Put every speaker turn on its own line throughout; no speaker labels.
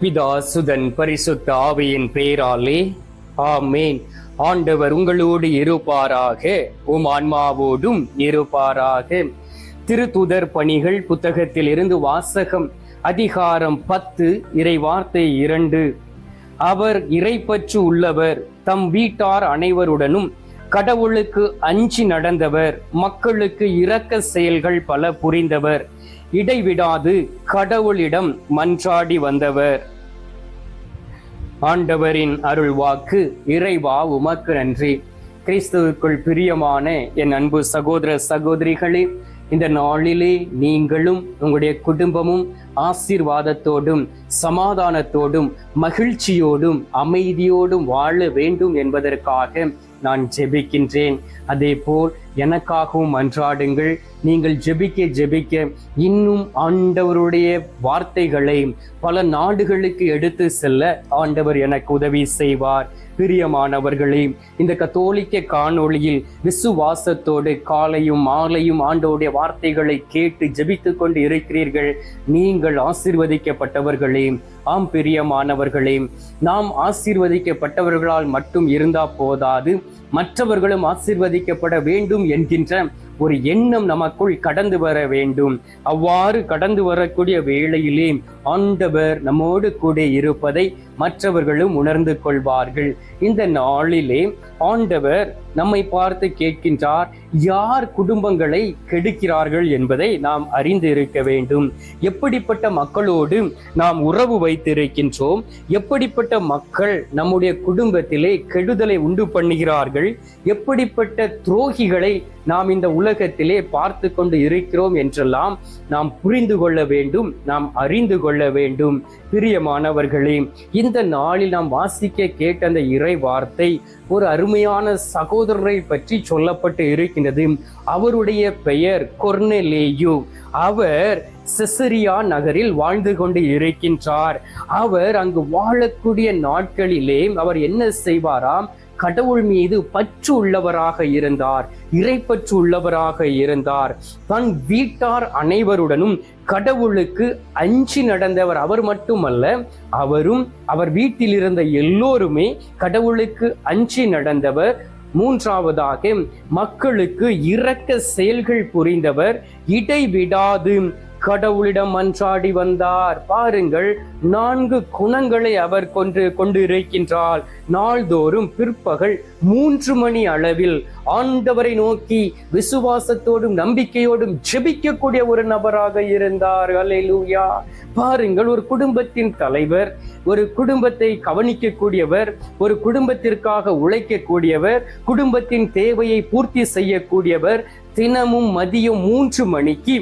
பிதா சுதன் பரிசுத்த ஆவியின் பெயராலே ஆமேன். ஆண்டவர் உங்களோடு இருப்பாராக. உம் ஆன்மாவோடும் இருப்பாராக. திருத்துதர் பணிகள் புத்தகத்தில் இருந்து வாசகம் அதிகாரம் பத்து இறை வார்த்தை இரண்டு. அவர் இறைப்பற்று உள்ளவர் தம் வீட்டார் அனைவருடனும். கடவுளுக்கு அஞ்சி நடந்தவர் மக்களுக்கு இரக்க செயல்கள் பல புரிந்தவர். இடைவிடாது கடவுளிடம் மன்றாடி வந்தவர். ஆண்டவரின் அருள் வாக்கு இறைவா உமக்கு நன்றி. கிறிஸ்துவுக்குள் பிரியமான என் அன்பு சகோதர சகோதரிகளே இந்த நாளிலே நீங்களும் உங்களுடைய குடும்பமும் ஆசீர்வாதத்தோடும் சமாதானத்தோடும் மகிழ்ச்சியோடும் அமைதியோடும் வாழ வேண்டும் என்பதற்காக நான் ஜெபிக்கின்றேன். அதே போல் எனக்காகவும் அன்றாடுங்கள். நீங்கள் ஜெபிக்க ஜெபிக்க இன்னும் ஆண்டவருடைய வார்த்தைகளை பல நாடுகளுக்கு எடுத்து செல்ல ஆண்டவர் எனக்கு உதவி செய்வார். பிரியமானவர்களே இந்த கத்தோலிக்க காணொளியில் விசுவாசத்தோடு காலையும் மாலையும் ஆண்டவருடைய வார்த்தைகளை கேட்டு ஜெபித்து கொண்டு இருக்கிறீர்கள். நீங்கள் ஆசீர்வதிக்கப்பட்டவர்களே ஆம் பிரியமானவர்களே நாம் ஆசீர்வதிக்கப்பட்டவர்களால் மட்டும் இருந்தா போதாது. மற்றவர்களும் ஆசிர்வதிக்கப்பட வேண்டும் என்கின்ற ஒரு எண்ணம் நமக்குள் கடந்து வர வேண்டும். அவ்வாறு கடந்து வரக்கூடிய வேளையிலே ஆண்டவர் நம்மோடு கூட இருப்பதை மற்றவர்களும் உணர்ந்து கொள்வார்கள். இந்த நாளிலே ஆண்டவர் நம்மை பார்த்து கேட்கின்றார் யார் குடும்பங்களை கெடுக்கிறார்கள் என்பதை நாம் அறிந்து இருக்க வேண்டும். எப்படிப்பட்ட மக்களோடு நாம் உறவு வைத்திருக்கின்றோம்? எப்படிப்பட்ட மக்கள் நம்முடைய குடும்பத்திலே கெடுதலை உண்டு பண்ணுகிறார்கள்? எப்படிப்பட்ட துரோகிகளை நாம் இந்த உலகத்திலே பார்த்து கொண்டு இருக்கிறோம் என்றெல்லாம் நாம் புரிந்து கொள்ள வேண்டும் நாம் அறிந்து கொள்ள வேண்டும். பிரியமானவர்களே இந்த நாளில் நாம் வாசிக்க கேட்ட அந்த இறை வார்த்தை ஒரு அருமையான சகோதரரை பற்றி சொல்லப்பட்டு இருக்கின்றது. அவருடைய பெயர் கொர்னெலேயு. அவர் செசரியா நகரில் வாழ்ந்து கொண்டு இருக்கின்றார். அவர் அங்கு வாழக்கூடிய நாட்களிலே அவர் என்ன செய்வாராம்? கடவுள் மீது பற்று உள்ளவராக இருந்தார் இறைப்பற்று உள்ளவராக இருந்தார். தன் வீட்டார் அனைவருடனும் கடவுளுக்கு அஞ்சி நடந்தவர் அவர் மட்டுமல்ல அவரும் அவர் வீட்டில் இருந்த எல்லோருமே கடவுளுக்கு அஞ்சி நடந்தவர். மூன்றாவதாக மக்களுக்கு இரக்க செயல்கள் புரிந்தவர் இடைவிடாது கடவுளிடம் மன்றாடி வந்தார். பாருங்கள் நான்கு குணங்களை அவர் கொன்று கொண்டு இருக்கின்றார் நாள்தோறும் பிற்பகல் மூன்று மணி அளவில் ஆண்டவரை நோக்கி விசுவாசத்தோடும் நம்பிக்கையோடும் ஜெபிக்கக்கூடிய ஒரு நபராக இருந்தார். அலையலூயா பாருங்கள் ஒரு குடும்பத்தின் தலைவர் ஒரு குடும்பத்தை கவனிக்கக்கூடியவர் ஒரு குடும்பத்திற்காக உழைக்கக்கூடியவர் குடும்பத்தின் தேவையை பூர்த்தி செய்யக்கூடியவர் தினமும் மதியம் மூன்று மணிக்கு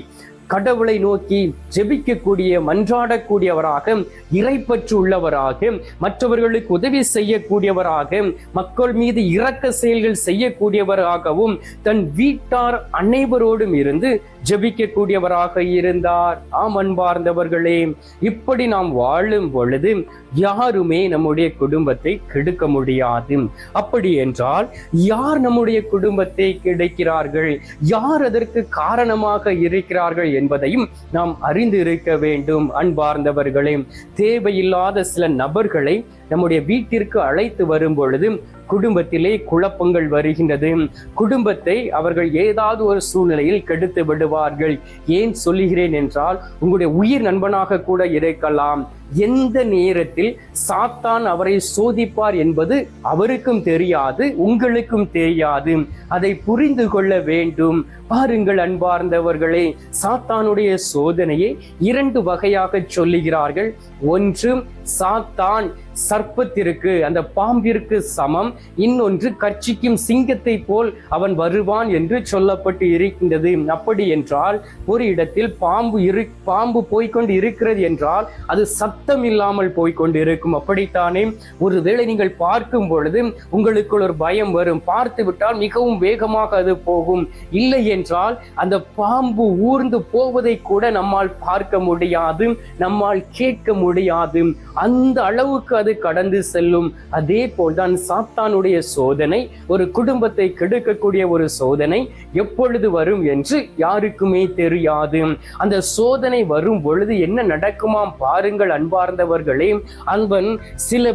கடவுளை நோக்கி ஜெபிக்கக்கூடிய மன்றாடக்கூடியவராக இறைப்பற்று உள்ளவராக மற்றவர்களுக்கு உதவி செய்யக்கூடியவராக மக்கள் மீது இரக்க செயல்கள் செய்யக்கூடியவராகவும் தன் வீட்டார் அனைவரோடும் இருந்து ஜெபிக்கக்கூடியவராக இருந்தார். ஆம் அன்பார்ந்தவர்களே இப்படி நாம் வாழும் பொழுது யாருமே நம்முடைய குடும்பத்தை கெடுக்க முடியாது. அப்படி என்றால் யார் நம்முடைய குடும்பத்தை கிடைக்கிறார்கள்? யார் அதற்கு காரணமாக இருக்கிறார்கள் என்பதையும் நாம் அறிந்து இருக்க வேண்டும் அன்பார்ந்தவர்களே. தேவையில்லாத சில நபர்களை நம்முடைய வீட்டிற்கு அழைத்து வரும் பொழுது குடும்பத்திலே குழப்பங்கள் வருகின்றது. குடும்பத்தை அவர்கள் ஏதாவது ஒரு சூழ்நிலையில் கெடுத்து விடுவார்கள். ஏன் சொல்லுகிறேன் என்றால் உங்களுடைய உயிர் நண்பனாக கூட இருக்கலாம். எந்த நேரத்தில் சாத்தான் அவரை சோதிப்பார் என்பது அவருக்கும் தெரியாது உங்களுக்கும் தெரியாது. அதை புரிந்து கொள்ள வேண்டும். பாருங்கள் அன்பார்ந்தவர்களே சாத்தானுடைய சோதனையை இரண்டு வகையாக சொல்லுகிறார்கள். ஒன்று சாத்தான் சர்ப்பத்திற்கு அந்த பாம்பிற்கு சமம். இன்னொன்று கட்சிக்கும் சிங்கத்தை போல் அவன் வருவான் என்று சொல்லப்பட்டு இருக்கின்றது. அப்படி என்றால் ஒரு இடத்தில் பாம்பு இரு பாம்பு போய்கொண்டு இருக்கிறது என்றால் அது சத் சத்தம் இல்லாமல் போய்கொண்டிருக்கும் அப்படித்தானே? ஒருவேளை நீங்கள் பார்க்கும் பொழுது உங்களுக்குள் ஒரு பயம் வரும். பார்த்து விட்டால் மிகவும் வேகமாக அது போகும். இல்லை என்றால் அந்த பாம்பு ஊர்ந்து போவதை கூட நம்மால் பார்க்க முடியாது. நம்மால் கேட்க முடியாது. அந்த அளவுக்கு அது கடந்து செல்லும். அதே போல்தான் சாத்தானுடைய சோதனை ஒரு குடும்பத்தை கெடுக்கக்கூடிய ஒரு சோதனை எப்பொழுது வரும் என்று யாருக்குமே தெரியாது. அந்த சோதனை வரும் பொழுது என்ன நடக்குமாம் பாருங்கள் அன்பார்ந்தவர்களே அன்பன் சில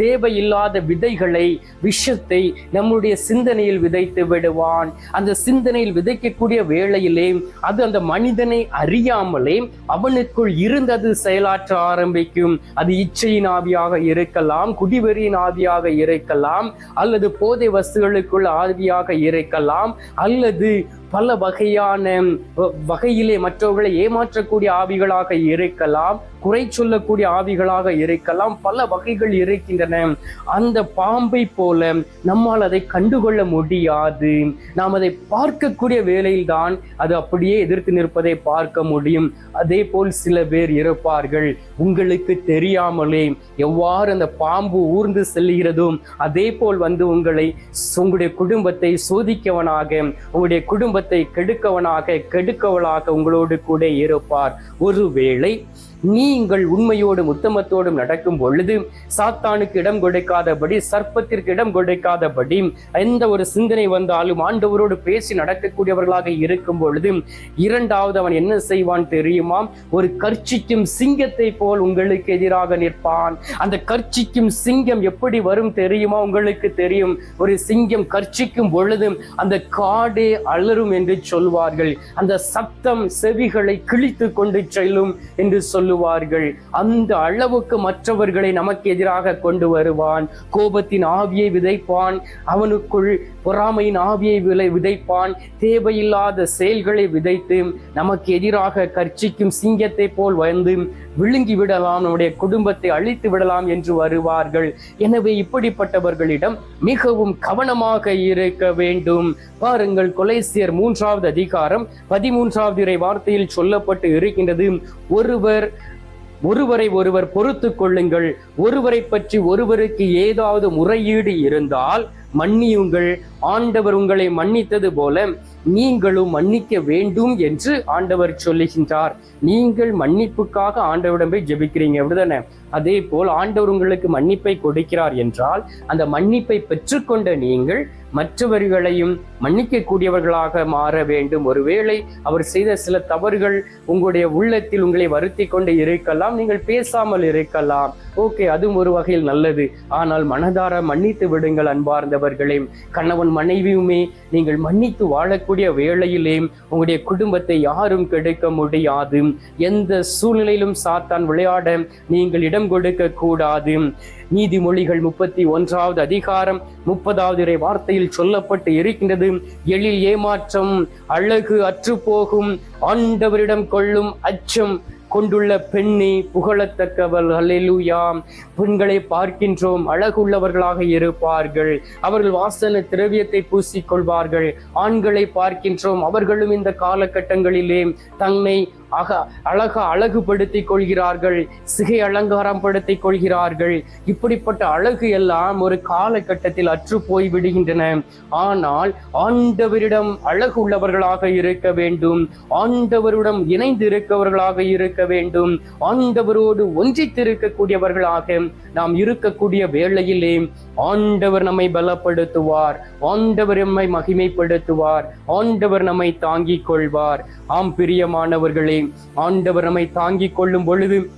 தேவையில்லாத விதைகளை விஷத்தை நம்முடைய சிந்தனையில் விதைத்து விடுவான். அந்த சிந்தனையில் விதைக்கக்கூடிய வேளையிலே அது அந்த மனிதனை அறியாமலே அவனுக்குள் இருந்தது செயலாற்ற ஆரம்பிக்கும். அது இச்சையின் ஆவியாக இருக்கலாம் குடிவெறியின் ஆவியாக இருக்கலாம் அல்லது போதை வஸ்துகளுக்குள் ஆவியாக இருக்கலாம் அல்லது பல வகையான வகையிலே மற்றவர்களை ஏமாற்றக்கூடிய ஆவிகளாக இருக்கலாம் குறை சொல்லக்கூடிய ஆவிகளாக இருக்கலாம் பல வகைகள் இருக்கின்றன. அந்த பாம்பை போல நம்மால் அதை கண்டுகொள்ள முடியாது. நாம் அதை பார்க்கக்கூடிய வேலையில்தான் அது அப்படியே எதிர்த்து நிற்பதை பார்க்க முடியும். அதே போல் சில பேர் இருப்பார்கள். உங்களுக்கு தெரியாமலே எவ்வாறு அந்த பாம்பு ஊர்ந்து செல்கிறதோ அதே போல் வந்து உங்களை உங்களுடைய குடும்பத்தை சோதிக்கவனாக உங்களுடைய குடும்பத்தை கெடுக்கவனாக கெடுக்கவளாக உங்களோடு கூட இருப்பார். ஒருவேளை நீங்கள் உண்மையோடும் உத்தமத்தோடும் நடக்கும் பொழுது சாத்தானுக்கு இடம் கொடுக்காதபடி சர்ப்பத்திற்கு இடம் கொடுக்காதபடி எந்த ஒரு சிந்தனை வந்தாலும் ஆண்டவரோடு பேசி நடக்கக்கூடியவர்களாக இருக்கும் பொழுது இரண்டாவது அவன் என்ன செய்வான் தெரியுமா? ஒரு கர்ச்சிக்கும் சிங்கத்தை போல் உங்களுக்கு எதிராக நிற்பான். அந்த கர்ச்சிக்கும் சிங்கம் எப்படி வரும் தெரியுமா? உங்களுக்கு தெரியும். ஒரு சிங்கம் கர்ச்சிக்கும் பொழுது அந்த காடே அலரும் என்று சொல்வார்கள். அந்த சத்தம் செவிகளை கிழித்து கொண்டு செல்லும் என்று சொல்லுவார்கள். அந்த அளவுக்கு மற்றவர்களை நமக்கு எதிராக கொண்டு வருவான். கோபத்தின் ஆவியை விதைப்பான். அவனுக்குள் பொறாமையின் ஆவியை விளை விதைப்பான். தேவையில்லாத செயல்களை விதைத்து நமக்கு எதிராக கர்ச்சிக்கும் சிங்கத்தை போல் வந்து விழுங்கி விடலாம் நம்முடைய குடும்பத்தை அழித்து விடலாம் என்று வருவார்கள். எனவே இப்படிப்பட்டவர்களிடம் மிகவும் கவனமாக இருக்க வேண்டும். பாருங்கள் கொலைசியர் மூன்றாவது அதிகாரம் பதிமூன்றாவது இறை வார்த்தையில் சொல்லப்பட்டு இருக்கின்றது. ஒருவர் ஒருவரை ஒருவர் பொறுத்து கொள்ளுங்கள். ஒருவரை பற்றி ஒருவருக்கு ஏதாவது முறையீடு இருந்தால் மன்னியுங்கள். ஆண்டவர் உங்களை மன்னித்தது போல நீங்களும் மன்னிக்க வேண்டும் என்று ஆண்டவர் சொல்லுகின்றார். நீங்கள் மன்னிப்புக்காக ஆண்டவரிடம் போய் ஜெபிக்கிறீங்க அப்படிதானே? அதே போல் ஆண்டவர் உங்களுக்கு மன்னிப்பை கொடுக்கிறார் என்றால் அந்த மன்னிப்பை பெற்றுக்கொண்ட நீங்கள் மற்றவர்களையும் மன்னிக்கக்கூடியவர்களாக மாற வேண்டும். ஒருவேளை அவர் செய்த சில தவறுகள் உங்களுடைய உள்ளத்தில் உங்களை வருத்தி கொண்டு இருக்கலாம் நீங்கள் பேசாமல் இருக்கலாம். ஓகே அதுவும் ஒரு வகையில் நல்லது. ஆனால் மனதார மன்னித்து விடுங்கள் அன்பார்ந்தவர்களே. கணவன் மனைவியுமே நீங்கள் மன்னித்து வாழக்கூடிய வேளையிலே உங்களுடைய குடும்பத்தை யாரும் கெடுக்க முடியாது. எந்த சூழ்நிலையிலும் சாத்தான் விளையாட நீங்கள் இடம் கொடுக்க கூடாது. நீதிமொழிகள் முப்பத்தி ஒன்றாவது அதிகாரம் முப்பதாவது வார்த்தையில் சொல்லப்பட்டு இருக்கின்றது. எழில் ஏமாற்றம் அழகு அற்றுப்போகும் ஆண்டவரிடம் கொள்ளும் அச்சம் கொண்டுள்ள பெண்ணி புகழத்தக்கவள். அல்லேலூயா பெண்களை பார்க்கின்றோம். அழகுள்ளவர்களாக இருப்பார்கள். அவர்கள் வாசன திரவியத்தை பூசிக்கொள்வார்கள். ஆண்களை பார்க்கின்றோம். அவர்களும் இந்த காலகட்டங்களிலே தன்னை அக அழக அழகுபடுத்திக் கொள்கிறார்கள் சிகை அலங்காரம் படுத்திக் கொள்கிறார்கள். இப்படிப்பட்ட அழகு எல்லாம் ஒரு காலகட்டத்தில் அற்று போய் விடுகின்றன. ஆனால் ஆண்டவரிடம் அழகு உள்ளவர்களாக இருக்க வேண்டும். ஆண்டவருடன் இணைந்து இருக்கவர்களாக இருக்க வேண்டும். ஆண்டவரோடு ஒன்றித்திருக்கக்கூடியவர்களாக நாம் இருக்கக்கூடிய வேளையிலே ஆண்டவர் நம்மை பலப்படுத்துவார். ஆண்டவர் நம்மை மகிமைப்படுத்துவார். ஆண்டவர் நம்மை தாங்கிக் கொள்வார். ஆம் பிரியமானவர்களே பிள்ளைகளே ஆண்டவர் நம்மை தாங்கிக் கொள்ளும் பொழுது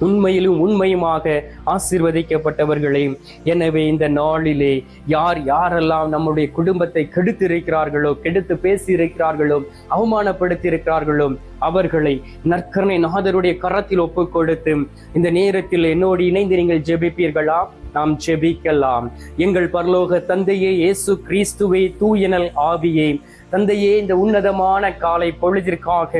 உண்மையிலும் உண்மையுமாக ஆசிர்வதிக்கப்பட்டவர்களே எனவே இந்த நாளிலே யார் யாரெல்லாம் நம்முடைய குடும்பத்தை கெடுத்திருக்கிறார்களோ கெடுத்து பேசியிருக்கிறார்களோ அவமானப்படுத்தியிருக்கிறார்களோ அவர்களை நற்கரணை நாதருடைய கரத்தில் ஒப்புக் கொடுத்து இந்த நேரத்தில் என்னோடு இணைந்து நீங்கள் ஜெபிப்பீர்களா? நாம் ஜெபிக்கலாம். எங்கள் பரலோக தந்தையே இயேசு கிறிஸ்துவே தூயனல் ஆவியே தந்தையே இந்த உன்னதமான காலை பொழுதிற்காக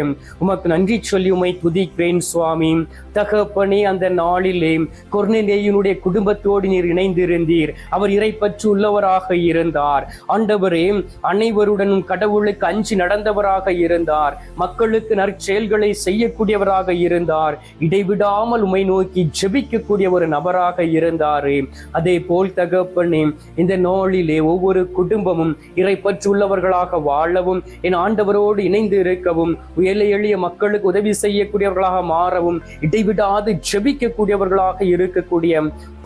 உமக்கு நன்றி சொல்லி உமை துதிக்கிறேன் சுவாமி. தகப்பனே அந்த நாளிலே கொர்நேலியனுடைய குடும்பத்தோடு நீர் இணைந்திருந்தீர். அவர் இறைப்பற்று உள்ளவராக இருந்தார். ஆண்டவரே அனைவருடனும் கடவுளுக்கு அஞ்சி நடந்தவராக இருந்தார். மக்களுக்கு நற்செயல்களை செய்யக்கூடியவராக இருந்தார். இடைவிடாமல் உமை நோக்கி ஜெபிக்கக்கூடிய ஒரு நபராக இருந்தாரே. அதே போல் தகப்பனே இந்த நாளிலே ஒவ்வொரு குடும்பமும் இறைப்பற்று உள்ளவர்களாக வாழவும் என் ஆண்டவரோடு இணைந்து இருக்கவும் ஏழை எளிய மக்களுக்கு உதவி செய்யக்கூடியவர்களாக மாறவும் இடைவிடாது ஜெபிக்கக்கூடியவர்களாக இருக்கக்கூடிய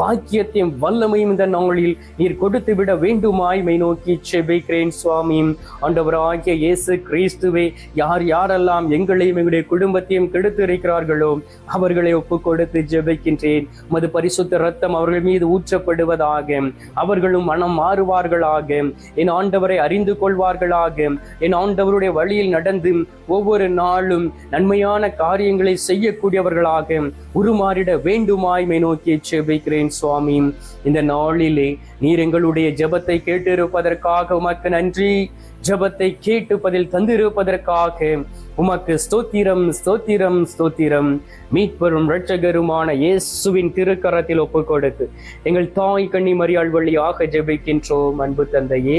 பாக்கியத்தையும் வல்லமையும் இந்த நாளில் நீர் கொடுத்து விட வேண்டுமாய் மை நோக்கி செபிக்கிறேன் சுவாமி. ஆண்டவராகிய இயேசு கிறிஸ்துவே யார் யாரெல்லாம் எங்களையும் எங்களுடைய குடும்பத்தையும் கெடுத்து இருக்கிறார்களோ அவர்களை ஒப்பு கொடுத்து ஜெபிக்கின்றேன். மது பரிசுத்த ரத்தம் அவர்கள் மீது ஊற்றப்படுவதாக அவர்களும் மனம் மாறுவார்களாக என் ஆண்டவரை அறிந்து கொள்வார்களாக என் ஆண்டவருடைய வழியில் நடந்து ஒவ்வொரு நாளும் நன்மையான காரியங்களை செய்யக்கூடியவர்களாக உருமாறிட வேண்டுமாய்மை நோக்கி செபிக்கிறேன் சுவாமி. இந்த நாளிலே நீர் எங்களுடைய ஜபத்தை கேட்டிருப்பதற்காக உமக்கு நன்றி. ஜபத்தை கேட்டு பதில் தந்திருப்பதற்காக உமக்கு ஸ்தோத்திரம் ஸ்தோத்திரம் ஸ்தோத்திரம். மீட்பரும் இரட்சகருமான இயேசுவின் திருக்கரத்தில் ஒப்புக் கொடுத்து எங்கள் தாய் கண்ணி மரியாள் வழியாக ஜெபிக்கின்றோம். அன்பு தந்தையே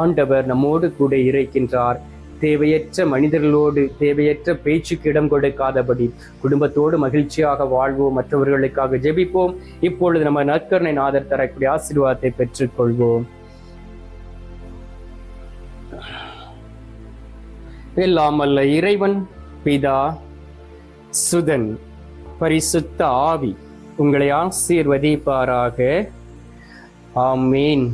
ஆண்டவர் நம்மோடு கூட இருக்கின்றார். தேவையற்ற மனிதர்களோடு தேவையற்ற பேச்சுக்கு இடம் கொடுக்காதபடி குடும்பத்தோடு மகிழ்ச்சியாக வாழ்வோம் மற்றவர்களுக்காக ஜெபிப்போம். இப்பொழுது நம்ம நற்கருணை நாதர் தரக்கூடிய ஆசீர்வாதத்தை பெற்றுக்கொள்வோம். எல்லாம் அல்ல இறைவன் பிதா சுதன் பரிசுத்த ஆவி உங்களை ஆசீர்வதிப்பாராக. ஆமீன்.